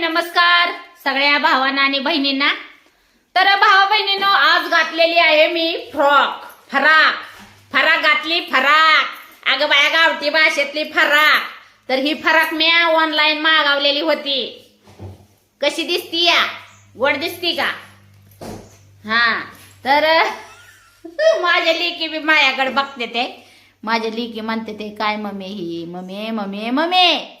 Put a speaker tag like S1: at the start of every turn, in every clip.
S1: नमस्कार सगळ्या भावांना आणि बहिणींना. तर भावा बहिणीनं आज घातलेली आहे मी फ्रॉक फराक. फराक घातली फराक. अगं बाया गावठी भाषेतली फराक. तर ही फराक मी ऑनलाईन मागवलेली होती. कशी दिसती या? गोड दिसती का? हा तर माझ्या लेकी बी माझ्याकडे बघते ते. माझ्या लेकी म्हणते ते काय मम्मी ही? Mummy mummy mummy.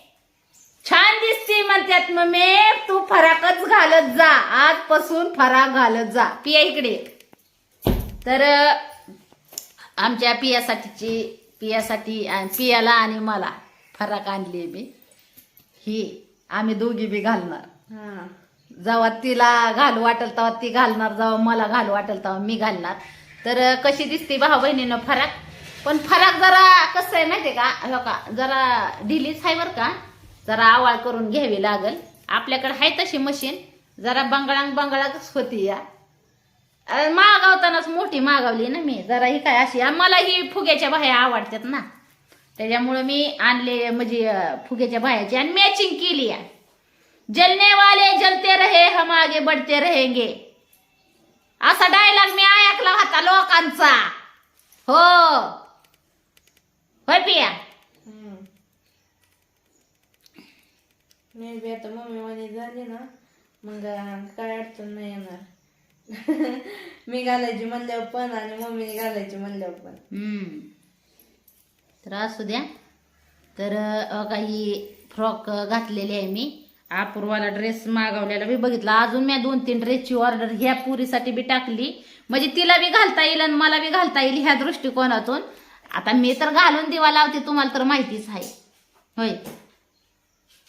S1: छान दिसते म्हणतात मम्मी. तू फराकच घालत जा. आजपासून फराक घालत जा. पिया इकडे. तर आमच्या पियासाठीची पियासाठी पियाला आणि मला फराक आणली मी. ही आम्ही दोघी बी घालणार. जेव्हा तिला घालू वाटेल तेव्हा ती घालणार. जेव्हा मला घालू वाटेल तेव्हा मी घालणार. तर कशी दिसते भाऊ बहिणीनं फराक? पण फराक जरा कसं आहे माहितीये का? हो का जरा ढिलीच आहे बरं का? जरा आवाळ करून घ्यावी लागल. आपल्याकडे आहे तशी मशीन. जरा बंगळांग बंगळाच होती या. मागावतानाच मागवतानाच मोठी मागवली ना मी. जरा ही काय अशी मला ही फुग्याच्या बाह्या आवडतात ना. त्याच्यामुळं मी आणले म्हणजे फुग्याच्या बाह्याची आणि मॅचिंग केली या. जलने वाले जलते रहे हम आगे बढ़ते रहेंगे. असा डायलॉग मी ऐकला होता लोकांचा. हो. होय पिया.
S2: मी बी आता मम्मी माझी झाली ना मग काय अडचण नाही येणार. मी घालायची म्हणल्यावर पण आणि मम्मीने घालायची म्हणल्यावर पण.
S1: हम्म. तर असू द्या. तर काही फ्रॉक घातलेले आहे मी. अपूर्वाला ड्रेस मागवलेला बी बघितला. अजून मी दोन तीन ड्रेसची ऑर्डर ह्या पुरीसाठी बी टाकली. म्हणजे तिला बी घालता येईल आणि मला बी घालता येईल ह्या दृष्टिकोनातून. आता मी तर घालून दिवा लावते तुम्हाला तर माहितीच आहे. होय.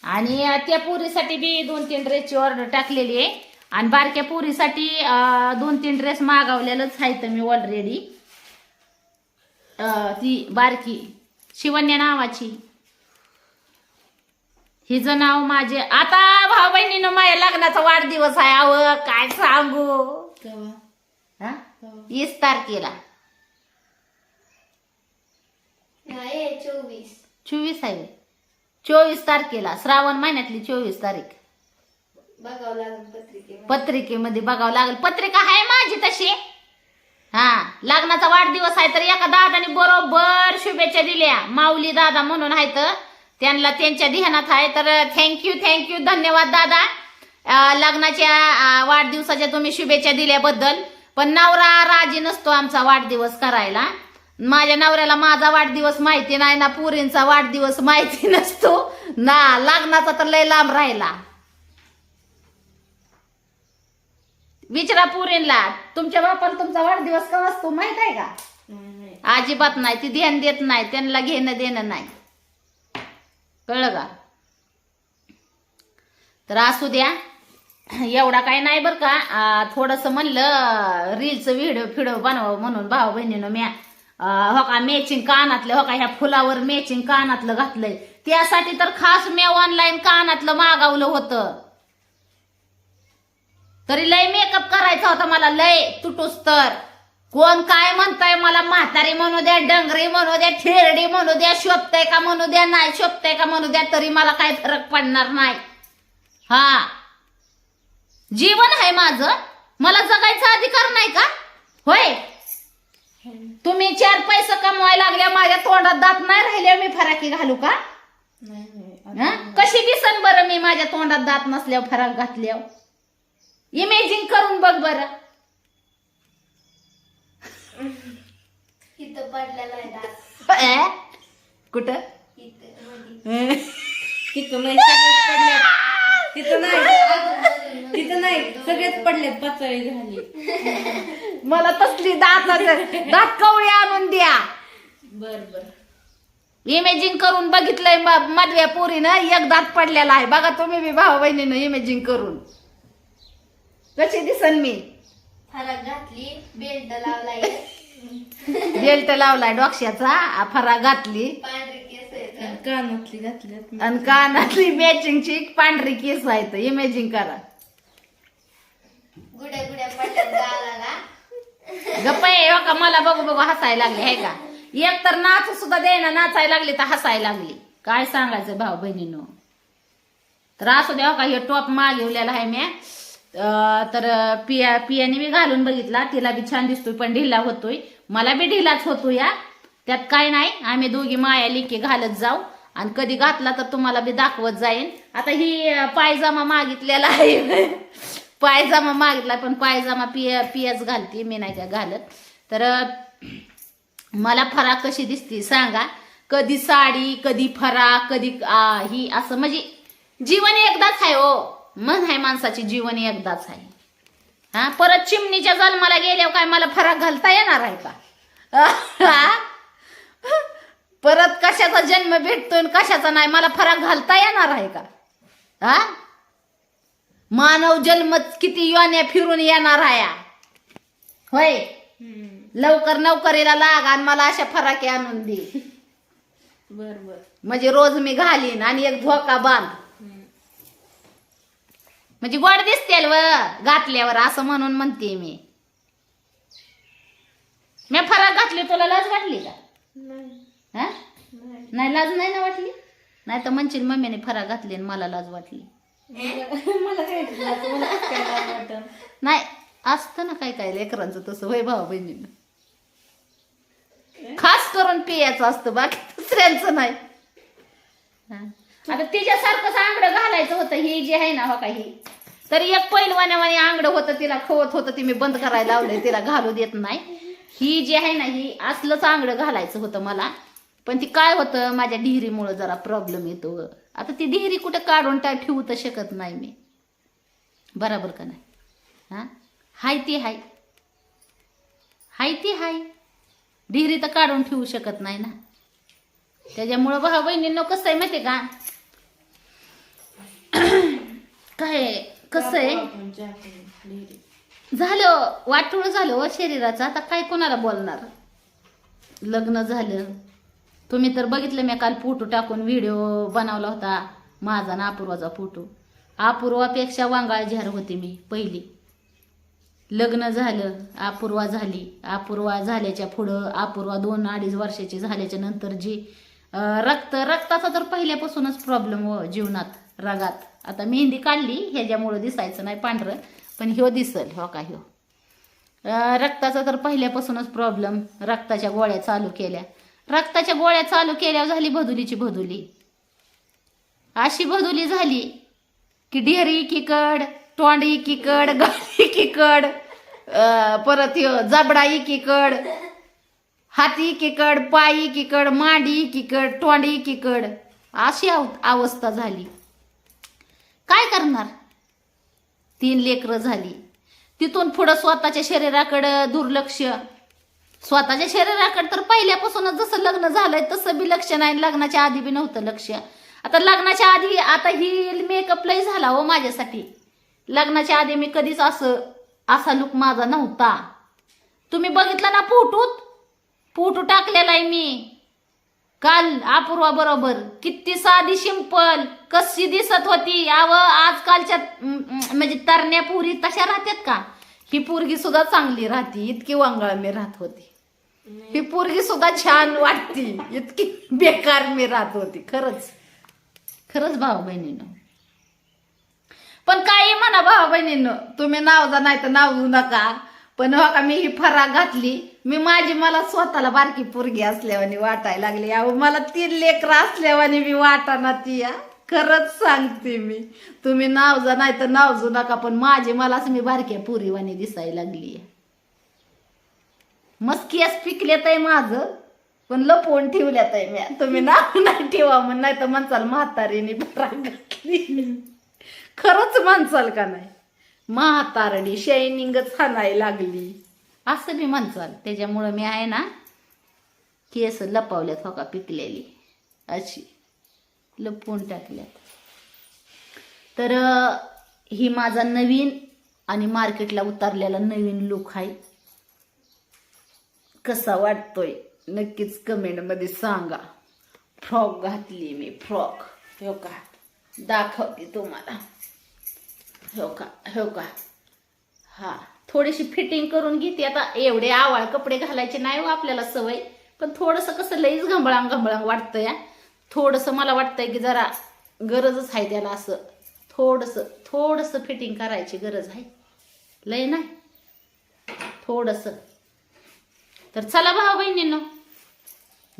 S1: आणि त्या पुरीसाठी बी दोन तीन ड्रेसची ऑर्डर टाकलेली आहे. आणि बारक्या पुरीसाठी दोन तीन ड्रेस मागवलेलंच आहे तर मी ऑलरेडी ती बारकी शिवन्या नावाची. हिचं नाव माझे आता भाऊ बहिणीनं माझ्या लग्नाचा वाढदिवस आहे अव काय सांगू? हा? वीस तारखेला.
S2: चोवीस.
S1: चोवीस आहे. चोवीस तारखेला श्रावण महिन्यातली चोवीस तारीख.
S2: बघावं लागेल पत्रिकेमध्ये.
S1: पत्रिकेमध्ये बघावं लागेल. पत्रिका आहे माझी तशी. हा लग्नाचा वाढदिवस आहे तर एका दादाने बरोबर शुभेच्छा दिल्या. माऊली दादा म्हणून आहेत. त्यांना त्यांच्या ध्यानात आहे. तर थँक्यू थँक्यू धन्यवाद दादा. लग्नाच्या वाढदिवसाच्या तुम्ही शुभेच्छा दिल्याबद्दल. पण नवरा राजी नसतो आमचा वाढदिवस करायला. माझ्या नवऱ्याला माझा वाढदिवस माहिती नाही ना पुरींचा वाढदिवस माहिती नसतो. ना लग्नाचा तर लय लांब राहिला. विचारा पुरींला तुमच्या बापाला तुमचा वाढदिवस का असतो माहीत आहे का? अजिबात नाही ती ध्यान देत नाही त्यांना घेणं देणं नाही. कळलं का? तर असू द्या एवढा काही नाही बरं का. थोडस म्हणलं रीलचं व्हिडिओ फिडिओ बनवावं म्हणून भाऊ बहिणीनं म्या हो का मॅचिंग कानातलं हो का ह्या फुलावर मॅचिंग कानातलं घातलंय. त्यासाठी तर खास मी ऑनलाईन कानातलं मागवलं होतं. तरी लय मेकअप करायचा होता मला लय तुटूस तर. कोण काय म्हणताय मला म्हातारी म्हणू द्या डंगरी म्हणू द्या ठेरडी म्हणू द्या शोभताय का म्हणू द्या नाही शोभताय का म्हणू द्या तरी मला काय फरक पडणार नाही. हा. जीवन आहे माझं. मला जगायचा अधिकार नाही का? होय. तुम्ही चार पैसे कमवायला लागल्या माझ्या तोंडात दात नाही राहिले मी फराकी घालू का?
S2: नाही नाही
S1: हं? कशी दिसन बरं मी माझ्या तोंडात दात नसल्यावर फराक घातल्यावर? इमेजिंग करून बघ बरं.
S2: इथं पडलेला आहे दात.
S1: ए? कुठं?
S2: तिथं नाही सगळेच पडले तिथं नाही. तिथं नाही. सगळेच पडले पाचळी झाली
S1: मला तसली दात दात कवळी आणून द्या.
S2: बर बर.
S1: इमेजिंग करून बघितलंय मधव्या पोरीनं. एक दात पडलेला आहे. बघा तुम्ही बी भाऊ बहिणीनं इमेजिंग करून. कशी दिसन मी?
S2: फरक घातली बेल्ट लावलाय.
S1: बेल्ट लावलाय डोक्याचा. फरा घातली.
S2: पांढरे कानातली घातली
S1: आणि कानातली मॅचिंगची पांढरी केस आहेत इमेजिंग करा.
S2: गुड्या गुड्या
S1: गप्प आहे हो का? मला बघू बघू हसायला लागली आहे का? एक तर नाच सुद्धा द्यायना नाचायला लागली तर हसायला लागली. काय सांगायचं भाऊ बहिणीनं? तर असू द्या हो का? हे टॉप मागवलेला आहे मी. तर पिया पियाने मी घालून बघितला. तिला बी छान दिसतोय पण ढिला होतोय. मला बी ढिलाच होतो या त्यात काय नाही आम्ही दोघी माया लिखी घालत जाऊ. आणि कधी घातला तर तुम्हाला बी दाखवत जाईन. आता ही पायजामा मागितलेला आहे. पायजामा मागितला पण पायजामा पिया पियाच घालते मी नाही का घालत. तर मला फराक कशी दिसते सांगा. कधी साडी कधी फराक कधी आ, ही असं म्हणजे जीवन एकदाच आहे हो. मन आहे माणसाची जीवन एकदाच आहे. हा परत चिमणीच्या जन्माला गेल्यावर काय मला फराक घालता येणार आहे का? हा? परत कशाचा जन्म भेटतोय आणि कशाचा नाही? मला फराक घालता येणार आहे का? हा? मानव जन्म किती योन्या फिरून येणार आहे? होय? लवकर नोकरीला लाग आणि मला अशा फराके आणून दे.
S2: बर बर.
S1: म्हणजे रोज मी घालीन आणि एक धोका बांध. म्हणजे गोड दिसतेल व घातल्यावर असं म्हणून म्हणते मी. मी फराक घातली तुला लाज वाटली का? हा
S2: नाही.
S1: लाज नाही ना वाटली? नाही तर म्हणशील मम्मीने फराक घातली आणि मला लाज वाटली? नाही असतं ना काय काय लेकरांचं तसं होय भाऊ बहिणीनं. खास करून पियाचं असतं बाकी दुसऱ्यांचं नाही. आता तिच्यासारखं आंगडं घालायचं होतं ही जी आहे ना हो का ही. तर एक पैलवाण्यावाने आंगडं होतं तिला खवत होतं ती मी बंद करायला लावलंय तिला घालू देत नाही. ही जी आहे ना ही असलंच आंगडं घालायचं होतं मला. पण ती काय होतं माझ्या डिहरीमुळं जरा प्रॉब्लेम येतो. आता ती डिहरी कुठं काढून टाय ठेवू तर शकत नाही मी. बराबर का नाही? हां? हाय ती हाय. हाय ती हाय. डिहरी तर काढून ठेवू शकत नाही ना. त्याच्यामुळं भाऊ बहिणींनो कसं आहे माहिती का? काय कसं आहे? झालं वाटूळ झालं व शरीराचं. आता काय कोणाला बोलणार? लग्न झालं. तुम्ही तर बघितलं मी काल फोटो टाकून व्हिडिओ बनवला होता. माझा ना अपूर्वाचा फोटो. अपूर्वापेक्षा वांगाळ झेर होती मी पहिली. लग्न झालं अपूर्वा झाली. अपूर्वा झाल्याच्या पुढं अपूर्वा दोन अडीच वर्षाची झाल्याच्यानंतर जी रक्त रक्ताचा तर पहिल्यापासूनच प्रॉब्लेम व हो जीवनात रगात. आता मेहंदी काढली ह्याच्यामुळं दिसायचं नाही पांढरं. पण ह्यो दिसल हो का ह्यो? रक्ताचा तर पहिल्यापासूनच प्रॉब्लेम रक्ताच्या गोळ्या चालू केल्या. रक्ताच्या गोळ्या चालू केल्या झाली भदुलीची भदुली. अशी भदुली झाली की ढेरी एकीकड तोंड एकीकड गाडी एकीकड परत ह्यो जबडा एकीकड हाती एकीकड पाय एकीकड मांडी एकीकड तोंड एकीकड. अशी अवस्था झाली. काय करणार? तीन लेकरं झाली. तिथून पुढं स्वतःच्या शरीराकडं दुर्लक्ष. स्वतःच्या शरीराकडे तर पहिल्यापासूनच जसं लग्न झालंय तसं बी लक्ष नाही. लग्नाच्या आधी बी नव्हतं लक्ष. आता लग्नाच्या आधी आता ही मेकअप लय झाला हो माझ्यासाठी. लग्नाच्या आधी मी कधीच असं असा लुक माझा नव्हता. तुम्ही बघितला ना फोटोत फोटो टाकलेला आहे मी. काल अपूर्वा बरोबर किती साधी सिंपल कशी दिसत होती याव आजकालच्या म्हणजे तरण्या पुरी तशा राहतात का? ही पोरगी सुद्धा चांगली राहती इतकी वांगळ मी राहत होती. ही पोरगी सुद्धा छान वाटती इतकी बेकार मी राहत होती खरंच. खरंच भाऊ बहिणीनं. पण काही म्हणा भाऊ बहिणीनं तुम्ही नाव जा नाही तर नाव घेऊ नका. पण हो का मी ही फराक घातली. मी माझी मला स्वतःला बारकी पोरगी असल्यावानी वाटायला लागली. अहो मला तीन लेकरं असल्यावानी मी वाटाना ती या खरंच सांगते मी. तुम्ही नाव जा नाही तर नाव नका पण माझी मलाच मी बारक्या पुरीवाणी दिसायला लागली मस्की अस पिकलेत आहे माझं पण लपवून ठेवल्यात आहे मी तुम्ही नाव नाही ठेवा म्हण नाही तर म्हणसाल म्हातारीने फराक घातली. खरंच म्हणसाल का नाही? म्हातारडी शायनिंगच हाणायला लागली. असं बी म्हणचाल त्याच्यामुळं मी आहे ना केस लपवल्यात हो का पिकलेली. अशी. लपवून टाकल्यात. तर ही माझा नवीन आणि मार्केटला उतरलेला नवीन लुक आहे. कसा वाटतोय? नक्कीच कमेंटमध्ये सांगा. फ्रॉक घातली मी फ्रॉक हो का? दाखवते तुम्हाला. हो का? हो का? हा. थोडीशी फिटिंग करून घेते आता एवढे आवाळ कपडे घालायचे नाही हो आपल्याला सवय. पण थोडंसं कसं लईच घंबळांग घंबळांग वाटतं या थोडंसं मला वाटतंय की जरा गरजच आहे त्याला असं. थोडस थोडस फिटिंग करायची गरज आहे. लय नाही. थोडस. तर चला भाऊ बहिणींनो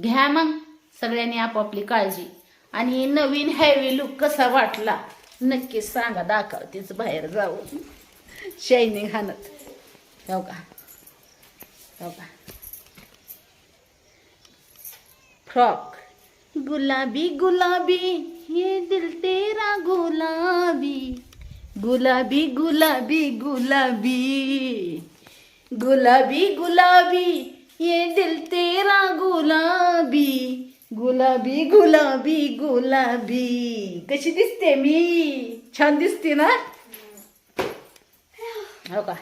S1: घ्या मग सगळ्यांनी आपापली काळजी. आणि नवीन हॅवी लुक कसा वाटला? नक्कीच सांगा दाखवतेच बाहेर जाऊन शायनिंग हाणत. हो का? हो का? फ्रॉक गुलाबी गुलाबी ये दिल तेरा गुलाबी. गुलाबी गुलाबी गुलाबी. गुलाबी गुलाबी ये दिल तेरा गुलाबी. गुलाबी गुलाबी गुलाबी. कशी दिसते मी? छान दिसते ना? हो का?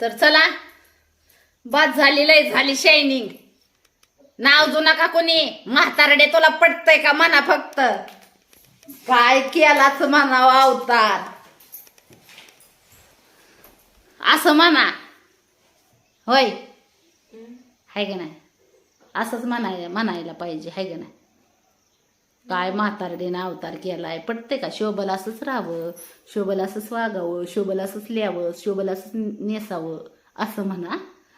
S1: तर चला. बाद झालेलं आहे झाली शायनिंग नाव जु नका कोणी? म्हातारडे तुला पटतय का म्हणा फक्त? काय केलाच म्हणावं अवतार. असं म्हणा. होय. हाय का नाही? असंच म्हणाय म्हणायला पाहिजे हाय का नाही? काय म्हातारडीनं अवतार केलाय पटते का? शोभल असंच राहावं शोभल असंच वागावं शोभल असंच लिहावं शोभल असंच नेसावं असं म्हणा.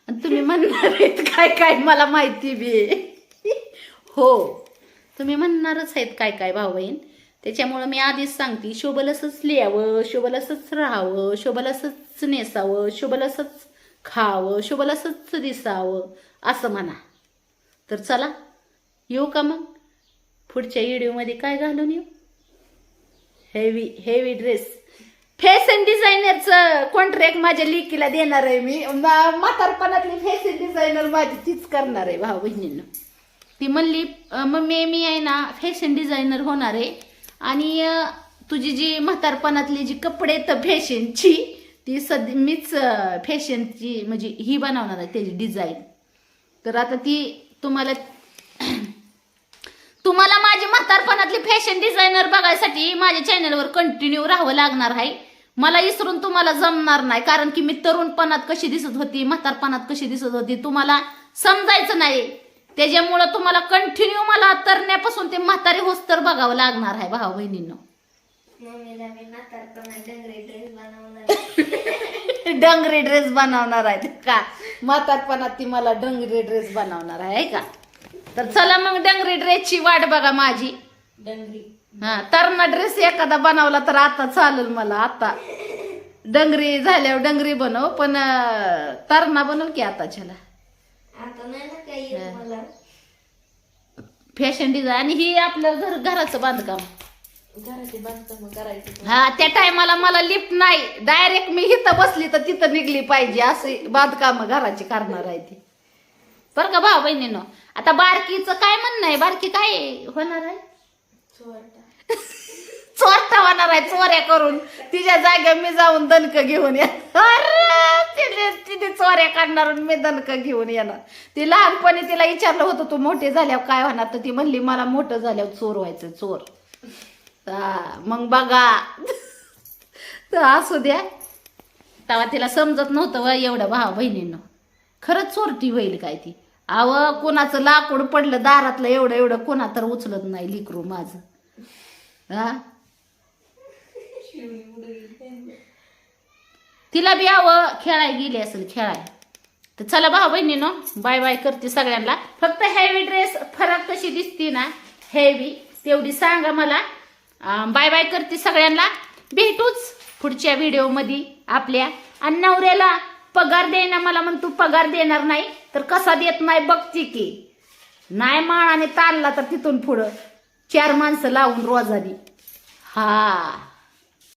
S1: आणि तुम्ही म्हणणार आहेत काय काय? मला माहिती बी. हो. तुम्ही म्हणणारच आहेत काय काय भाऊ बहीण? त्याच्यामुळं मी आधीच सांगते शोभल असंच लिहावं शोभल असंच राहावं शोभल असंच नेसावं शोभल असंच खावं शोभल असंच दिसावं असं म्हणा. तर चला येऊ का मग? पुढच्या व्हिडिओमध्ये काय घालून येऊ? हेवी हेवी ड्रेस फॅशन डिझायनरचं कॉन्ट्रॅक्ट माझ्या लिकीला देणार आहे मी. म्हातारपणातली फॅशन डिझायनर माझी तीच करणार आहे भाऊ बहिणींना. ती म्हणली अं, मम्मी मी आहे ना फॅशन डिझायनर होणार आहे. आणि तुझी जी म्हातारपणातली जी कपडे तर फॅशनची ती सध्या मीच फॅशनची म्हणजे ही बनवणार आहे त्याची डिझाईन तर आता ती तुम्हाला तुम्हाला माझी म्हातारपणातली फॅशन डिझायनर बघायसाठी माझ्या चॅनलवर कंटिन्यू राहावं लागणार आहे. मला इसरून तुम्हाला जमणार नाही कारण की मी तरुणपणात कशी दिसत होती म्हातारपणात कशी दिसत होती तुम्हाला समजायचं नाही. त्याच्यामुळं तुम्हाला कंटिन्यू मला तरण्यापासून ते म्हातारी होस्तर बघावं लागणार आहे भाऊ बहिणींना
S2: मम्मीला मी म्हातारपणा डंगरी ड्रेस बनवणार
S1: डंगरी ड्रेस बनवणार आहेत का? म्हातारपणात ती मला डंगरी ड्रेस बनवणार आहे का? तर चला मग डंगरी ड्रेसची वाट बघा माझी.
S2: डंगरी.
S1: हा तरणा ड्रेस एखादा बनवला तर आता चालेल मला आता. डंगरी झाल्यावर डंगरी बनव पण तरणा बनव की
S2: आता नाही ना काही येत मला.
S1: फॅशन डिझाईन ही आपलं घर घराचं बांधकाम. हा त्या टायमाला मला लिफ्ट नाही. डायरेक्ट मी इथं बसली तर तिथं निघली पाहिजे. असे बांधकाम घराची करणार आहे ती. बरं का भाऊ बहिणीनं? आता बारकीचं काय म्हणणं आहे? बारकी काय होणार आहे?
S2: चोरटा.
S1: चोरटा होणार आहे चोऱ्या करून. तिच्या जाग्या मी जाऊन दणक घेऊन या अरे, तिने तिने चोऱ्या काढणार मी दणक घेऊन येणार. ती लहानपणी तिला विचारलं होतं तू मोठे झाल्यावर काय होणार? तर ती म्हणली मला मोठं झाल्यावर चोर व्हायचं चोर. हा, मग बघा. तर असू द्या. तेव्हा तिला समजत नव्हतं व एवढं भावा बहिणींना. खरंच चोरटी होईल काय ती. अव कोणाचं लाकूड पडलं दारातलं एवढं एवढं कोणा तर उचलत नाही लिकरू माझं. हा? तिला बी यावं खेळाय गेली असेल खेळाय. तर चला भाऊ बहिणीनो बाय बाय करते सगळ्यांना. फक्त हेवी ड्रेस फरक कशी दिसते ना हेवी तेवढी सांगा मला. बाय बाय करते सगळ्यांना. भेटूच पुढच्या व्हिडिओमध्ये आपल्या. आणि नवऱ्याला पगार देणार मला म्हण तू पगार देणार नाही तर कसा देत नाही बघते की. नाही माळाने ताणला तर तिथून पुढं चार माणसं लावून रोजानी. हा.